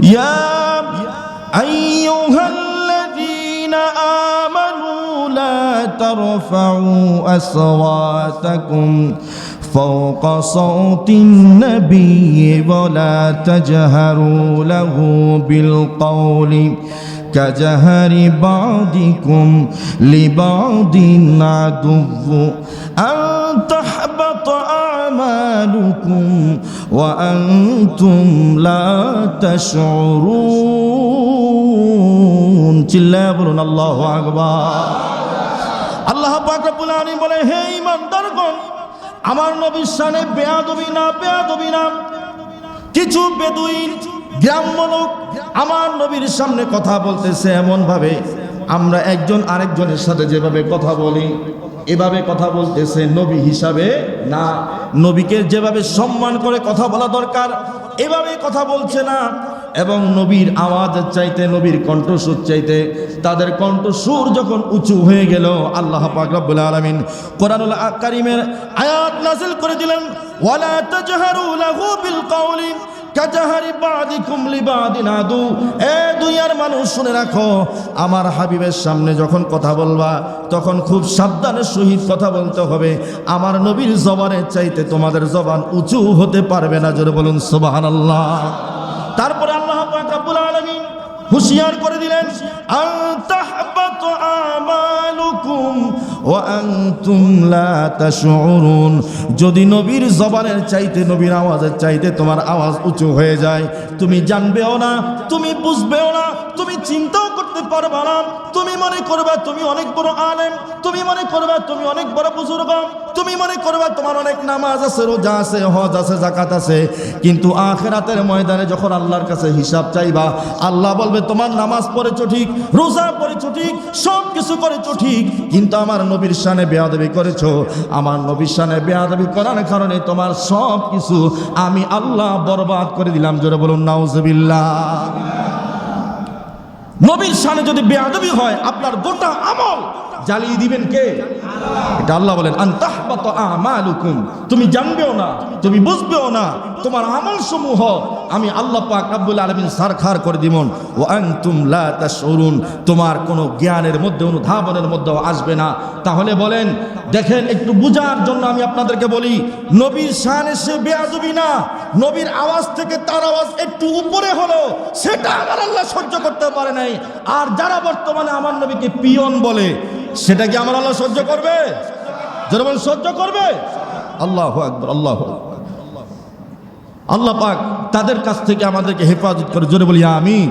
يا أيها الذين آمنوا لا ترفعوا أصواتكم فوق صوت النبي ولا تجهروا له بالقول كجهر بعضكم لبعض عدو. أن تحبط أعمالكم وأنتم لا تشعرون চিল্লায় বলুন আল্লাহু আকবার আল্লাহ পাক রব্বুল আলামিন বলে হে ঈমানদারগণ আমার নবীর শানে বেয়াদবি না বেয়াদবি না কিছু বেদুইন গ্রাম্য লোক আমার নবীর সামনে কথা বলতেছে এমন ভাবে আমরা একজন আরেকজনের সাথে যেভাবে কথা বলি এভাবে কথা বলতেছে নবী হিসাবে না। নবীকে যেভাবে সম্মান করে কথা বলা দরকার, এভাবে কথা বলছে না। এবং নবীর আওয়াজ চাইতে, নবীর কণ্ঠস্বর চাইতে, তাদের কণ্ঠস্বর যখন উঁচু হয়ে গেল, আল্লাহ পাক রব্বুল আলামিন কোরআনুল কারীমের আয়াত নাযিল করে দিলেন, ওয়ালা তাজহারু লাহু বিল কাজাহারি বাদিকুম লিবাদিন আদু এ দুনিয়ার মানুষ শুনে রাখো, আমার হাবিবের সামনে যখন কথা বলবা, তখন খুব সাবধানের সহিত কথা বলতে হবে। আমার নবীর জবানের চাইতে তোমাদের জবান উঁচু হতে পারবে না, জোরে বলুন, সুবহানাল্লাহ। তারপরে আল্লাহ পাক রব্বুল আলামিন হুঁশিয়ার করে দিলেন আন তাহবাত আমালুকুম যদি নবীর জবানের চাইতে, নবীর আওয়াজের চাইতে তোমার আওয়াজ উঁচু হয়ে যায়, তুমি জানবেও না, তুমি বুঝবেও না, তুমি চিন্তাও করতে পারবে না। তুমি মনে করবে তুমি অনেক বড় আলেম, তুমি মনে করবে তুমি অনেক বড় বুজুর্গ, তুমি মনে করবে তোমার অনেক নামাজ আছে, রোজা আছে, হজ আছে জাকাত আছে। কিন্তু আখেরাতের ময়দানে যখন আল্লাহর কাছে হিসাব চাইবা, আল্লাহ বলবে, তোমার নামাজ পড়েছো ঠিক, রোজা পড়েছো ঠিক সব কিছু করেছ ঠিক, কিন্তু আমার নবীর সানে বেয়াদবি করেছ। আমার নবীর সানে বেয়াদবি করার কারণে তোমার সব কিছু আমি আল্লাহ বরবাদ করে দিলাম। জোরে বলুন নাউজবিল্লা নবীর সানে যদি বেয়াদবি হয়, আপনার গোটা আমল জ্বালিয়ে দিবেন কে? এটা আল্লাহ বলেন, আন্তাহবাত আমালুকুম। তুমি জানবেও না, তুমি বুঝবেও না, তোমার আমল সমূহ আমি আল্লাহ পাক রব্বুল আলামিন সারখার করে দিমন। ও আনতুম লা তাশউরুন। তোমার কোনো জ্ঞানের মধ্যে, অনুধাবনের মধ্যে আসবে না। তাহলে বলেন, দেখেন, একটু বুঝার জন্য আমি আপনাদেরকে বলি, নবীর শানে সে বেয়াদবি না, নবীর আওয়াজ থেকে তার আওয়াজ একটু উপরে হলো সেটা আমার আল্লাহ সহ্য করতে পারে নাই। আর যারা বর্তমানে আমার নবীকে পিয়ন বলে সেটা কি আমার আল্লাহ সহ্য করবে? যেরকম সহ্য করবে? আল্লাহ আকবর, আল্লাহ আল্লাহ পাক তাদের কাছ থেকে আমাদেরকে হেফাজত করে, জোরে বলি, আমিন।